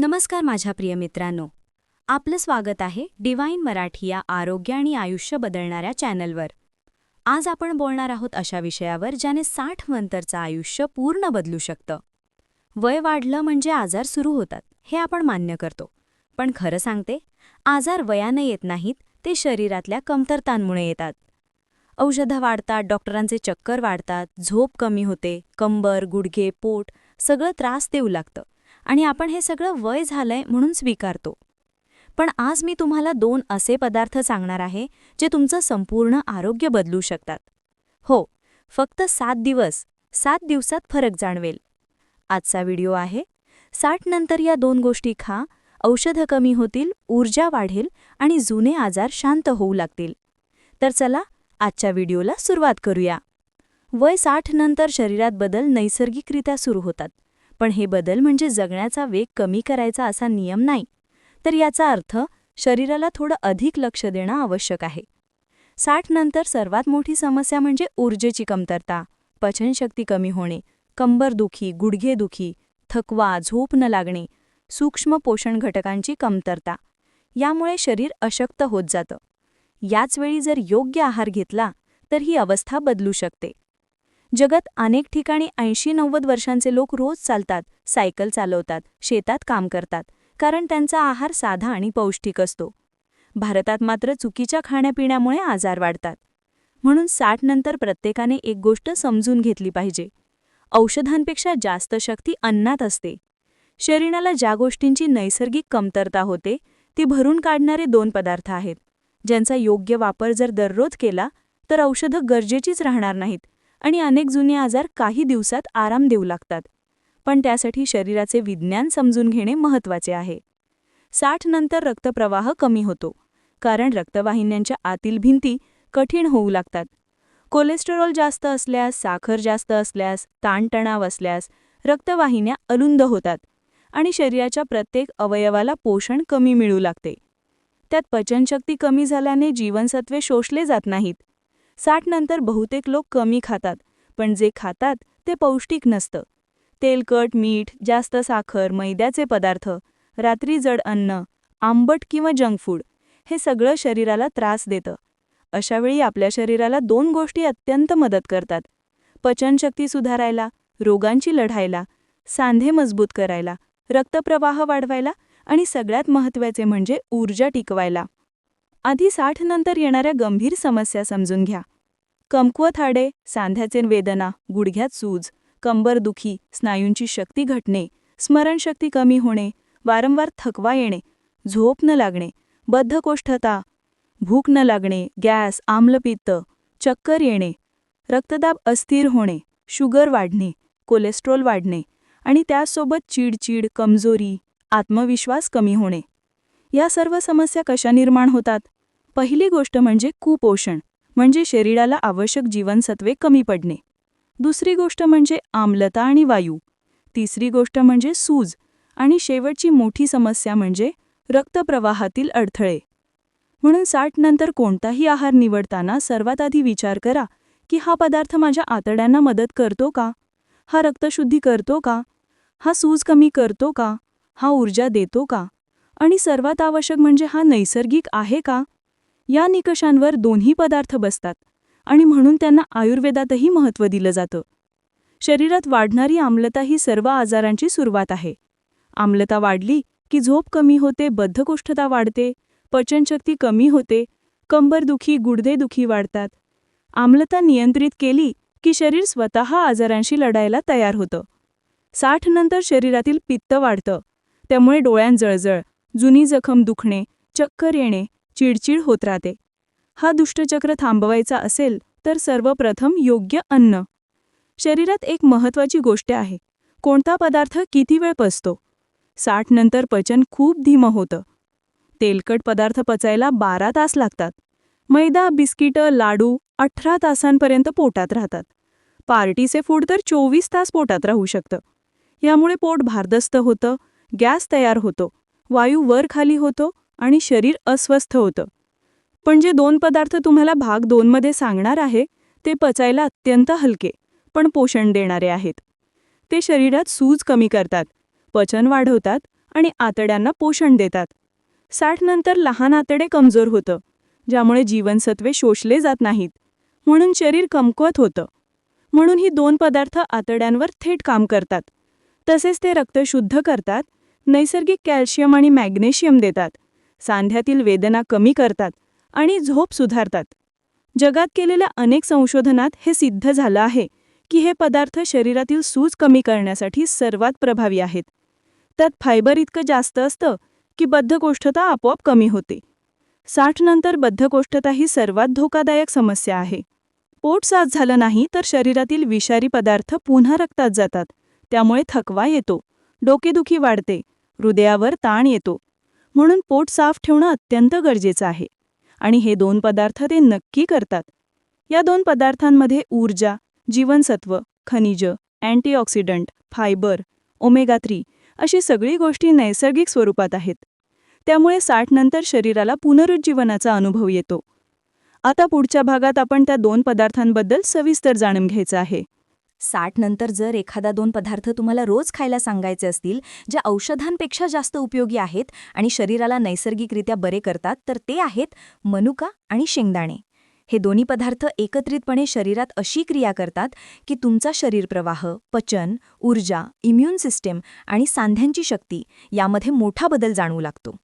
नमस्कार माझ्या प्रिय मित्रांनो. आपलं स्वागत आहे डिवाईन मराठी या आरोग्य आणि आयुष्य बदलणाऱ्या चॅनलवर. आज आपण बोलणार आहोत अशा विषयावर ज्याने साठ नंतरचं आयुष्य पूर्ण बदलू शकतं. वय वाढलं म्हणजे आजार सुरू होतात हे आपण मान्य करतो. पण खरं सांगते आजार वयाने येत नाहीत ते शरीरातल्या कमतरतांमुळे येतात. औषधं वाढतात डॉक्टरांचे चक्कर वाढतात झोप कमी होते कंबर गुडघे पोट सगळं त्रास देऊ लागतं. आणि आपण हे सगळं वय झालंय म्हणून स्वीकारतो. पण आज मी तुम्हाला दोन असे पदार्थ सांगणार आहे जे तुमचं संपूर्ण आरोग्य बदलू शकतात. हो फक्त सात दिवस सात दिवसात फरक जाणवेल. आजचा व्हिडिओ आहे साठ नंतर या दोन गोष्टी खा औषधं कमी होतील ऊर्जा वाढेल आणि जुने आजार शांत होऊ लागतील. तर चला आजच्या व्हिडिओला सुरुवात करूया. वय साठ नंतर शरीरात बदल नैसर्गिकरित्या सुरू होतात. पण हे बदल म्हणजे जगण्याचा वेग कमी करायचा असा नियम नाही. तर याचा अर्थ शरीराला थोडं अधिक लक्ष देणं आवश्यक आहे. साठ नंतर सर्वात मोठी समस्या म्हणजे ऊर्जेची कमतरता पचनशक्ती कमी होणे कंबरदुखी गुडघेदुखी थकवा झोप न लागणे सूक्ष्म पोषण घटकांची कमतरता. यामुळे शरीर अशक्त होत जातं. याचवेळी जर योग्य आहार घेतला तर ही अवस्था बदलू शकते. जगात अनेक ठिकाणी ऐंशी नव्वद वर्षांचे लोक रोज चालतात सायकल चालवतात शेतात काम करतात कारण त्यांचा आहार साधा आणि पौष्टिक असतो. भारतात मात्र चुकीच्या खाण्यापिण्यामुळे आजार वाढतात. म्हणून साठ नंतर प्रत्येकाने एक गोष्ट समजून घेतली पाहिजे. औषधांपेक्षा जास्त शक्ती अन्नात असते. शरीराला ज्या गोष्टींची नैसर्गिक कमतरता होते ती भरून काढणारे दोन पदार्थ आहेत. ज्यांचा योग्य वापर जर दररोज केला तर औषधं गरजेचीच राहणार नाहीत. आणि अनेक जुने आजार काही दिवसात आराम देऊ लागतात. पण त्यासाठी शरीराचे विज्ञान समजून घेणे महत्त्वाचे आहे. साठ नंतर रक्तप्रवाह कमी होतो कारण रक्तवाहिन्यांच्या आतील भिंती कठीण होऊ लागतात. कोलेस्टेरॉल जास्त असल्यास साखर जास्त असल्यास ताणतणाव असल्यास रक्तवाहिन्या अरुंद होतात आणि शरीराच्या प्रत्येक अवयवाला पोषण कमी मिळू लागते. त्यात पचनशक्ती कमी झाल्याने जीवनसत्वे शोषले जात नाहीत. साठ नंतर बहुतेक लोक कमी खातात पण जे खातात ते पौष्टिक नसतं. तेलकट मीठ जास्त साखर मैद्याचे पदार्थ रात्री जड अन्न आंबट किंवा जंक फूड हे सगळं शरीराला त्रास देतं. अशावेळी आपल्या शरीराला दोन गोष्टी अत्यंत मदत करतात. पचनशक्ती सुधारायला रोगांची लढायला सांधे मजबूत करायला रक्तप्रवाह वाढवायला आणि सगळ्यात महत्त्वाचे म्हणजे ऊर्जा टिकवायला. आधी साठ नंतर येणाऱ्या गंभीर समस्या समजून घ्या. कमकुवत हाडे सांध्याचे वेदना गुडघ्यात सूज कंबरदुखी स्नायूंची शक्ती घटणे स्मरणशक्ती कमी होणे वारंवार थकवा येणे झोप न लागणे बद्धकोष्ठता भूक न लागणे गॅस आम्लपित्त चक्कर येणे रक्तदाब अस्थिर होणे शुगर वाढणे कोलेस्ट्रॉल वाढणे आणि त्यासोबत चिडचिड कमजोरी आत्मविश्वास कमी होणे. या सर्व समस्या कशा निर्माण होतात? पहिली गोष्ट म्हणजे कुपोषण म्हणजे शरीराला आवश्यक जीवनसत्वे कमी पडणे. दुसरी गोष्ट म्हणजे आम्लता आणि वायू. तिसरी गोष्ट म्हणजे सूज आणि शेवटची मोठी समस्या म्हणजे रक्तप्रवाहातील अडथळे. म्हणून साठ नंतर कोणताही आहार निवडताना सर्वात आधी विचार करा की हा पदार्थ माझ्या आतड्यांना मदत करतो का? हा रक्तशुद्धी करतो का? हा सूज कमी करतो का? हा ऊर्जा देतो का? आणि सर्वात आवश्यक म्हणजे हा नैसर्गिक आहे का? या निकषांवर दोन्ही पदार्थ बसतात आणि म्हणून त्यांना आयुर्वेदातही महत्त्व दिलं जातं. शरीरात वाढणारी आम्लता ही सर्व आजारांची सुरुवात आहे. आम्लता वाढली की झोप कमी होते बद्धकोष्ठता वाढते पचनशक्ती कमी होते कंबरदुखी गुडदेदुखी वाढतात. आम्लता नियंत्रित केली की शरीर स्वतः आजारांशी लढायला तयार होतं. साठ नंतर शरीरातील पित्त वाढतं. त्यामुळे डोळ्यांजळजळ जुनी जखम दुखणे चक्कर येणे चिडचिड होत राहते. हा दुष्टचक्र थांबवायचा असेल तर सर्वप्रथम योग्य अन्न. शरीरात एक महत्त्वाची गोष्ट आहे. कोणता पदार्थ किती वेळ पचतो? साठ नंतर पचन खूप धीमं होतं. तेलकट पदार्थ पचायला बारा तास लागतात. मैदा बिस्किटं लाडू अठरा तासांपर्यंत पोटात राहतात. पार्टीचे फूड तर चोवीस तास पोटात राहू शकतं. यामुळे पोट भारदस्त होतं गॅस तयार होतो. वायू वर खाली होतो आणि शरीर अस्वस्थ होतं. पण जे दोन पदार्थ तुम्हाला भाग दोनमध्ये सांगणार आहे ते पचायला अत्यंत हलके पण पोषण देणारे आहेत. ते शरीरात सूज कमी करतात पचन वाढवतात आणि आतड्यांना पोषण देतात. साठ नंतर लहान आतडे कमजोर होतं ज्यामुळे जीवनसत्वे शोषले जात नाहीत म्हणून शरीर कमकुवत होतं. म्हणून ही दोन पदार्थ आतड्यांवर थेट काम करतात. तसेच ते रक्त शुद्ध करतात नैसर्गिक कॅल्शियम आणि मॅग्नेशियम देतात. सांध्यातील वेदना कमी करतात आणि झोप सुधारतात. जगात केलेल्या अनेक संशोधनात हे सिद्ध झालं आहे की हे पदार्थ शरीरातील सूज कमी करण्यासाठी सर्वात प्रभावी आहेत. त्यात फायबर इतकं जास्त असतं की बद्धकोष्ठता आपोआप कमी होते. साठ नंतर बद्धकोष्ठता ही सर्वात धोकादायक समस्या आहे. पोट साथ झालं नाही तर शरीरातील विषारी पदार्थ पुन्हा रक्तात जातात. त्यामुळे थकवा येतो. डोकेदुखी वाढते. हृदयावर ताण येतो. म्हणून पोट साफ ठेवणं अत्यंत गरजेचं आहे. आणि हे दोन पदार्थ ते नक्की करतात. या दोन पदार्थांमध्ये ऊर्जा जीवनसत्व खनिज अँटीऑक्सिडंट फायबर ओमेगा थ्री अशी सगळी गोष्टी नैसर्गिक स्वरूपात आहेत. त्यामुळे साठ नंतर शरीराला पुनरुज्जीवनाचा अनुभव येतो. आता पुढच्या भागात आपण त्या दोन पदार्थांबद्दल सविस्तर जाणून घ्यायचं आहे. साठ नंतर जर एखादा दोन पदार्थ तुम्हाला रोज खायला सांगायचे असतील जे औषधांपेक्षा जास्त उपयोगी आहेत आणि शरीराला नैसर्गिकरित्या बरे करतात तर ते आहेत मनुका आणि शेंगदाणे. हे दोन्ही पदार्थ एकत्रितपणे शरीरात अशी क्रिया करतात की तुमचा शरीरप्रवाह पचन ऊर्जा इम्युन सिस्टीम आणि सांध्यांची शक्ती यामध्ये मोठा बदल जाणवू लागतो.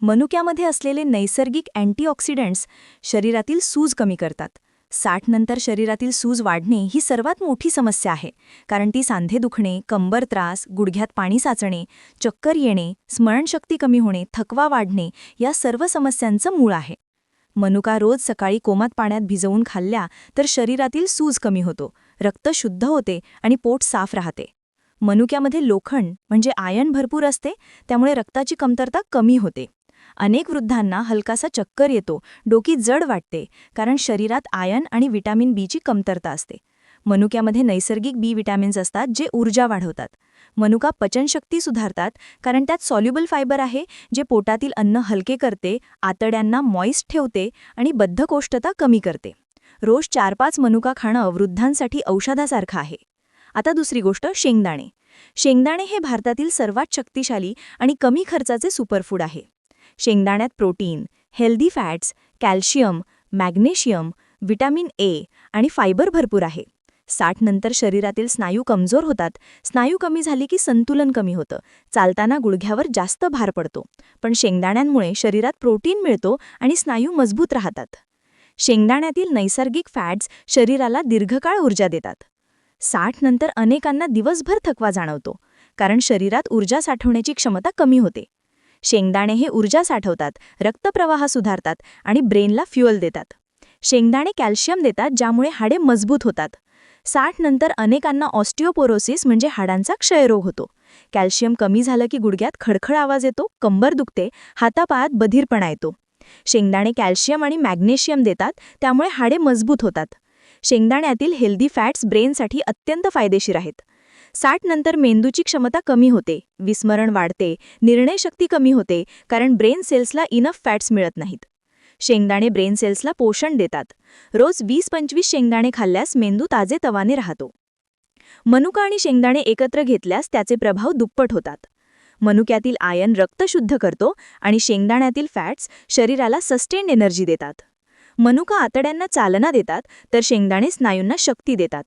मनुक्यामध्ये असलेले नैसर्गिक अँटीऑक्सिडंट्स शरीरातील सूज कमी करतात. साठ नंतर शरीरातील सूज वाढणे ही सर्वात मोठी समस्या आहे. कारण ती सांधे दुखणे कंबर त्रास गुडघ्यात पाणी साचणे चक्कर येणे स्मरणशक्ती कमी होणे थकवा वाढणे या सर्व समस्यांचं मूळ आहे. मनुका रोज सकाळी कोमात पाण्यात भिजवून खाल्ल्या तर शरीरातील सूज कमी होतो रक्त शुद्ध होते आणि पोट साफ राहते. मनुक्यामध्ये लोखंड म्हणजे आयन भरपूर असते त्यामुळे रक्ताची कमतरता कमी होते. अनेक वृद्धांना हलकासा चक्कर येतो डोकी जड वाटते कारण शरीरात आयन आणि विटॅमिन बीची कमतरता असते. मनुक्यामध्ये नैसर्गिक बी विटॅमिन्स असतात जे ऊर्जा वाढवतात. मनुका पचनशक्ती सुधारतात कारण त्यात सॉल्युबल फायबर आहे जे पोटातील अन्न हलके करते आतड्यांना मॉइस्ट ठेवते आणि बद्धकोष्ठता कमी करते. रोज चार पाच मनुका खाणं वृद्धांसाठी औषधासारखं आहे. आता दुसरी गोष्ट शेंगदाणे. शेंगदाणे हे भारतातील सर्वात शक्तिशाली आणि कमी खर्चाचे सुपरफूड आहे. शेंगदाण्यात protein healthy fats calcium magnesium vitamin A आणि फायबर भरपूर आहे. साठ नंतर शरीरातील स्नायू कमजोर होतात. स्नायू कमी झाली की संतुलन कमी होतं. चालताना गुडघ्यावर जास्त भार पडतो. पण शेंगदाण्यांमुळे शरीरात प्रोटीन मिळतो आणि स्नायू मजबूत राहतात. शेंगदाण्यातील नैसर्गिक फॅट्स शरीराला दीर्घकाळ ऊर्जा देतात. साठ नंतर अनेकांना दिवसभर थकवा जाणवतो कारण शरीरात ऊर्जा साठवण्याची क्षमता कमी होते. शेंगदाणे हे ऊर्जा साठवतात रक्तप्रवाह सुधारतात आणि ब्रेनला फ्युअल देतात. शेंगदाणे कॅल्शियम देतात ज्यामुळे हाडे मजबूत होतात. साठ नंतर अनेकांना ऑस्टिओपोरोसिस म्हणजे हाडांचा क्षयरोग होतो. कॅल्शियम कमी झालं की गुडघ्यात खडखड आवाज येतो कंबर दुखते हातापायात बधीरपणा येतो. शेंगदाणे कॅल्शियम आणि मॅग्नेशियम देतात त्यामुळे हाडे मजबूत होतात. शेंगदाण्यातील हेल्दी फॅट्स ब्रेनसाठी अत्यंत फायदेशीर आहेत. साठ नंतर मेंदूची क्षमता कमी होते विस्मरण वाढते निर्णयशक्ती कमी होते कारण ब्रेन सेल्सला इनफ फॅट्स मिळत नाहीत. शेंगदाणे ब्रेन सेल्सला पोषण देतात. रोज वीस पंचवीस शेंगदाणे खाल्ल्यास मेंदू ताजे तवाने राहतो. मनुका आणि शेंगदाणे एकत्र घेतल्यास त्याचे प्रभाव दुप्पट होतात. मनुक्यातील आयन रक्त शुद्ध करतो आणि शेंगदाण्यातील फॅट्स शरीराला सस्टेन्ड एनर्जी देतात. मनुका आतड्यांना चालना देतात तर शेंगदाणे स्नायूंना शक्ती देतात.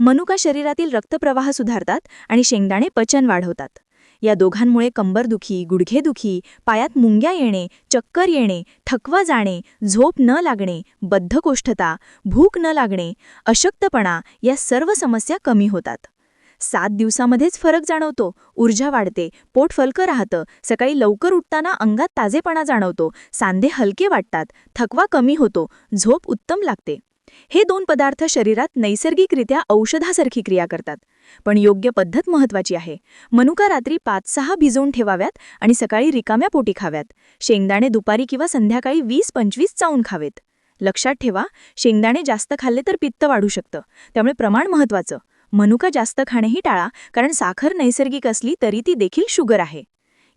मनुका शरीरातील रक्तप्रवाह सुधारतात आणि शेंगदाणे पचन वाढवतात. या दोघांमुळे कंबरदुखी गुडघेदुखी पायात मुंग्या येणे चक्कर येणे थकवा जाणे झोप न लागणे बद्धकोष्ठता भूक न लागणे अशक्तपणा या सर्व समस्या कमी होतात. सात दिवसामध्येच फरक जाणवतो. ऊर्जा वाढते. पोट फलकं राहतं. सकाळी लवकर उठताना अंगात ताजेपणा जाणवतो. सांधे हलके वाटतात. थकवा कमी होतो. झोप उत्तम लागते. हे दोन पदार्थ शरीरात नैसर्गिकरित्या औषधासारखी क्रिया करतात. पण योग्य पद्धत महत्वाची आहे. मनुका रात्री पाच सहा भिजवून ठेवाव्यात आणि सकाळी रिकाम्या पोटी खाव्यात. शेंगदाणे दुपारी किंवा संध्याकाळी वीस पंचवीस चावून खावेत. लक्षात ठेवा शेंगदाणे जास्त खाल्ले तर पित्त वाढू शकतं. त्यामुळे प्रमाण महत्वाचं मनुका जास्त खाणेही टाळा कारण साखर नैसर्गिक असली तरी ती देखील शुगर आहे.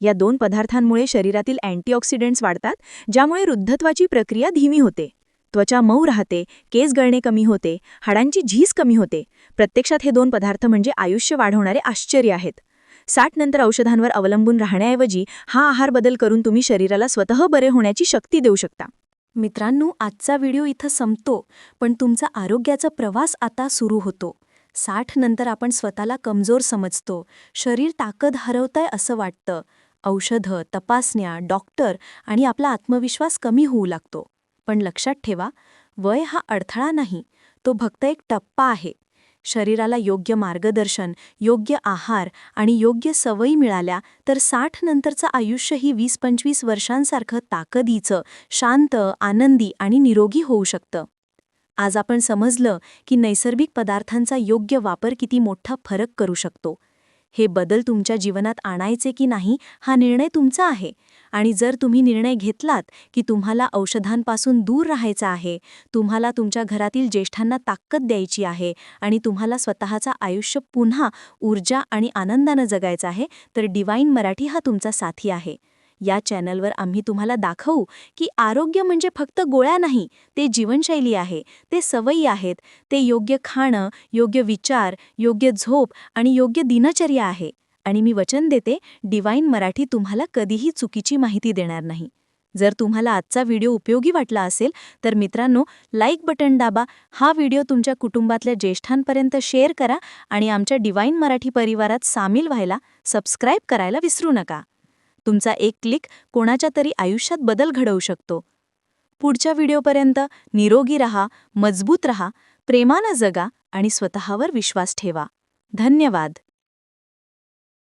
या दोन पदार्थांमुळे शरीरातील अँटीऑक्सिडंट्स वाढतात ज्यामुळे वृद्धत्वाची प्रक्रिया धीमी होते. त्वचा मऊ राहते केस गळणे कमी होते हाडांची झीज कमी होते. प्रत्यक्षात हे दोन पदार्थ म्हणजे आयुष्य वाढवणारे आश्चर्य आहेत. साठ नंतर औषधांवर अवलंबून राहण्याऐवजी हा आहार बदल करून तुम्ही शरीराला स्वतः बरे होण्याची शक्ती देऊ शकता. मित्रांनो आजचा व्हिडिओ इथं संपतो पण तुमचा आरोग्याचा प्रवास आता सुरू होतो. साठ नंतर आपण स्वतःला कमजोर समजतो शरीर ताकद हरवतंय असं वाटतं. औषधं तपासण्या डॉक्टर आणि आपला आत्मविश्वास कमी होऊ लागतो. पण लक्षात ठेवा वय हा अडथळा नाही तो फक्त एक टप्पा आहे. शरीराला योग्य मार्गदर्शन योग्य आहार आणि योग्य सवयी मिळाल्या तर साठ नंतरचं आयुष्य ही वीस पंचवीस वर्षांसारखं ताकदीचं शांत आनंदी आणि निरोगी होऊ शकतं. आज आपण समजलं की नैसर्गिक पदार्थांचा योग्य वापर किती मोठा फरक करू शकतो. हे बदल तुमच्या जीवनात आणायचे की नाही हा निर्णय तुमचा आहे. आणि जर तुम्ही निर्णय घेतलात की तुम्हाला औषधांपासून दूर राहायचं आहे तुम्हाला तुमच्या घरातील ज्येष्ठांना ताकद द्यायची आहे आणि तुम्हाला स्वतःचा आयुष्य पुन्हा ऊर्जा आणि आनंदानं जगायचं आहे तर डिवाईन मराठी हा तुमचा साथी आहे. या चॅनलवर आम्ही तुम्हाला दाखवू की आरोग्य म्हणजे फक्त गोळ्या नाही ते जीवनशैली आहे ते सवयी आहेत ते योग्य खाणं योग्य विचार योग्य झोप आणि योग्य दिनचर्या आहे. आणि मी वचन देते डिवाईन मराठी तुम्हाला कधीही चुकीची माहिती देणार नाही. जर तुम्हाला आजचा व्हिडिओ उपयोगी वाटला असेल तर मित्रांनो लाईक बटन दाबा हा व्हिडिओ तुमच्या कुटुंबातल्या ज्येष्ठांपर्यंत शेअर करा आणि आमच्या डिवाईन मराठी परिवारात सामील व्हायला सबस्क्राईब करायला विसरू नका. तुमचा एक क्लिक कोणाच्या तरी आयुष्यात बदल घडवू शकतो. पुढच्या व्हिडिओपर्यंत निरोगी रहा मजबूत रहा प्रेमानं जगा आणि स्वतःवर विश्वास ठेवा. धन्यवाद.